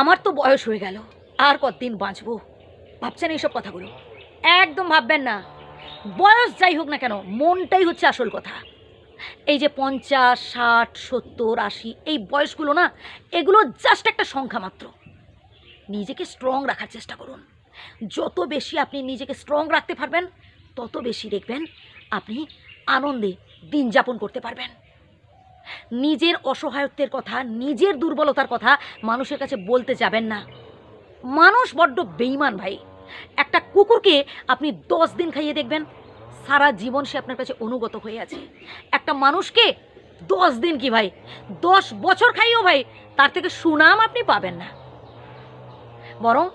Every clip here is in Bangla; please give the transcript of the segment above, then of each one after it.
আমার তো বয়স হয়ে গেল, আর কতদিন বাঁচবো? ভাবছেন এইসব কথাগুলো? একদম ভাববেন না। বয়স যাই হোক না কেন, মনটাই হচ্ছে আসল কথা। এই যে পঞ্চাশ, ষাট, সত্তর, আশি, এই বয়সগুলো না, এগুলো জাস্ট একটা সংখ্যা মাত্র। নিজেকে স্ট্রং রাখার চেষ্টা করুন। যত বেশি আপনি নিজেকে স্ট্রং রাখতে পারবেন, তত বেশি দেখবেন আপনি আনন্দে দিন যাপন করতে পারবেন। নিজের অসহায়ত্বের কথা, নিজের দুর্বলতার কথা মানুষের কাছে বলতে যাবেন না। মানুষ বড্ড বেইমান ভাই। একটা কুকুরকে আপনি দশ দিন খাইয়ে দেখবেন, সারা জীবন সে আপনার কাছে অনুগত হয়ে আছে। একটা মানুষকে দশ দিন কি ভাই? দশ বছর খাইও ভাই, তার থেকে সুনাম আপনি পাবেন না। বরং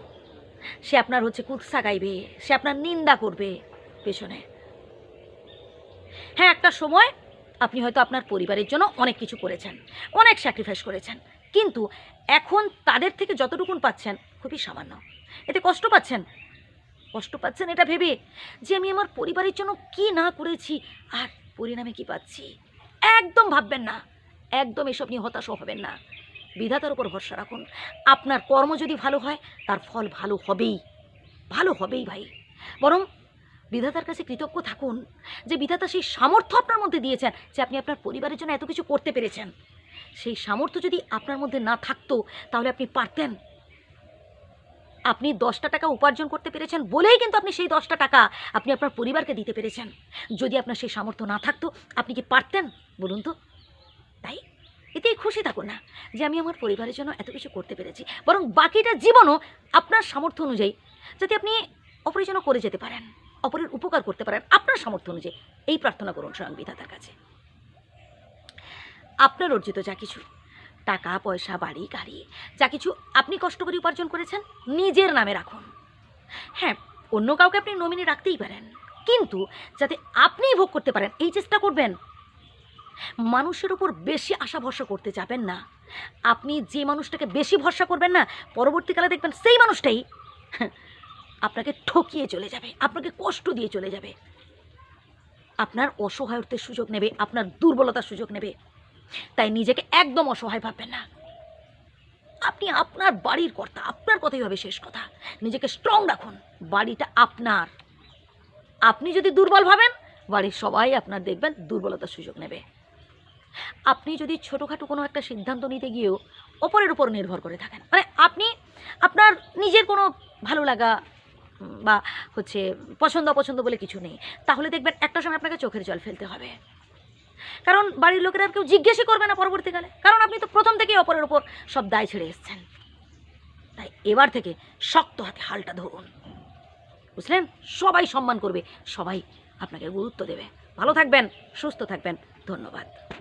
সে আপনার হচ্ছে কুৎসা গাইবে, সে আপনার নিন্দা করবে পেছনে। হ্যাঁ একটা সময় আপনি হয়তো আপনার পরিবারের জন্য অনেক কিছু করেছেন, অনেক স্যাক্রিফাইস করেছেন, কিন্তু এখন তাদের থেকে যতটুকুন পাচ্ছেন খুবই সামান্য। এতে কষ্ট পাচ্ছেন? কষ্ট পাচ্ছেন এটা ভেবে যে আমি আমার পরিবারের জন্য কি না করেছি আর পরিণামে কি পাচ্ছি? একদম ভাববেন না, একদম এসব নিয়ে হতাশ হবেন না। বিধাতার উপর ভরসা রাখুন। আপনার কর্ম যদি ভালো হয়, তার ফল ভালো হবেই ভালো হবেই ভাই। বরং বিধাতার কাছে কৃতজ্ঞ থাকুন যে বিধাতা সেই সামর্থ্য আপনার মধ্যে দিয়েছেন যে আপনি আপনার পরিবারের জন্য এত কিছু করতে পেরেছেন। সেই সামর্থ্য যদি আপনার মধ্যে না থাকতো, তাহলে আপনি পারতেন। আপনি দশটা টাকা উপার্জন করতে পেরেছেন বলেই কিন্তু আপনি সেই দশটা টাকা আপনি আপনার পরিবারকে দিতে পেরেছেন। যদি আপনার সেই সামর্থ্য না থাকতো, আপনি কি পারতেন? বলুন তো। তাই? এতেই খুশি থাকুন না যে আমি আমার পরিবারের জন্য এত কিছু করতে পেরেছি। বরং বাকিটা জীবনও আপনার সামর্থ্য অনুযায়ী যাতে আপনি অপরের জন্য করে যেতে পারেন। অপরের উপকার করতে পারেন। আপনার সামর্থ্য অনুযায়ী এই প্রার্থনা করুন স্বয়ং বিধাতার কাছে। আপনার অর্জিত যা কিছু, টাকা, পয়সা, বাড়ি, গাড়ি, যা কিছু আপনি কষ্ট করে উপার্জন করেছেন, নিজের নামে রাখুন। হ্যাঁ অন্য কাউকে আপনি নমিনি রাখতেই পারেন। কিন্তু যাতে আপনিই ভোগ করতে পারেন, এই চেষ্টা করবেন। মানুষের উপর বেশি আশা ভরসা করতে যাবেন না। আপনি যে মানুষটাকে বেশি ভরসা করবেন না, পরবর্তীকালে দেখবেন সেই মানুষটাই আপনাকে ঠকিয়ে চলে যাবে, আপনাকে কষ্ট দিয়ে চলে যাবে। আপনার অসহায়ত্বের সুযোগ নেবে, আপনার দুর্বলতার সুযোগ নেবে। তাই নিজেকে একদম অসহায় ভাববেন না। আপনি আপনার বাড়ির কর্তা, আপনার কথাই হবে শেষ কথা। নিজেকে স্ট্রং রাখুন, বাড়িটা আপনার। আপনি যদি দুর্বল ভাবেন, বাড়ির সবাই আপনার দেখবেন দুর্বলতার সুযোগ নেবে। আপনি যদি ছোটোখাটো কোনো একটা সিদ্ধান্ত নিতে গিয়েও অপরের উপর নির্ভর করে থাকেন মানে আপনি আপনার নিজের কোনো ভালো লাগা বা হচ্ছে পছন্দ অপছন্দ বলে কিছু নেই। তাহলে দেখবেন একটা সময় আপনাকে চোখের জল ফেলতে হবে। কারণ বাড়ির লোকেরা আর কেউ জিজ্ঞেসই করবে না পরবর্তীকালে। কারণ আপনি তো প্রথম থেকেই অপরের ওপর সব দায় ছেড়ে এসেছেন। তাই এবার থেকে শক্ত হাতে হালটা ধরুন। বুঝলেন? সবাই সম্মান করবে, সবাই আপনাকে গুরুত্ব দেবে। ভালো থাকবেন, সুস্থ থাকবেন। ধন্যবাদ।